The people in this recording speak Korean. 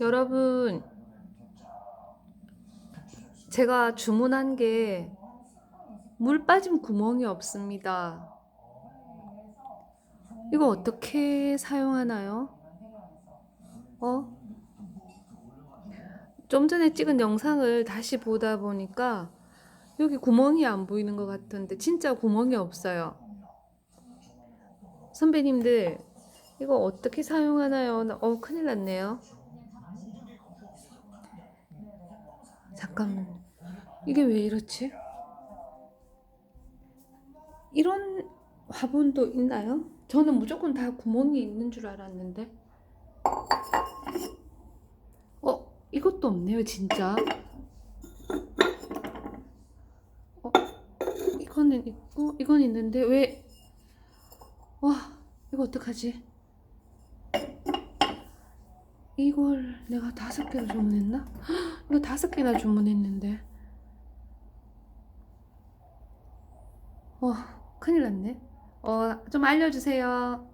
여러분, 제가 주문한 게 물 빠진 구멍이 없습니다. 이거 어떻게 사용하나요? 어? 좀 전에 찍은 영상을 다시 보다 보니까 여기 구멍이 안 보이는 것 같은데 진짜 구멍이 없어요. 선배님들 이거 어떻게 사용하나요? 나- 어 큰일 났네요. 잠깐만 이게 왜 이렇지? 이런 화분도 있나요? 저는 무조건 다 구멍이 있는 줄 알았는데. 어, 이것도 없네요, 진짜. 어, 이거는 있고, 이건 있는데, 왜, 와, 이거 어떡하지? 이걸 내가 다섯 개를 주문했나? 헉, 이거 다섯 개나 주문했는데. 어, 큰일 났네. 어, 좀 알려주세요.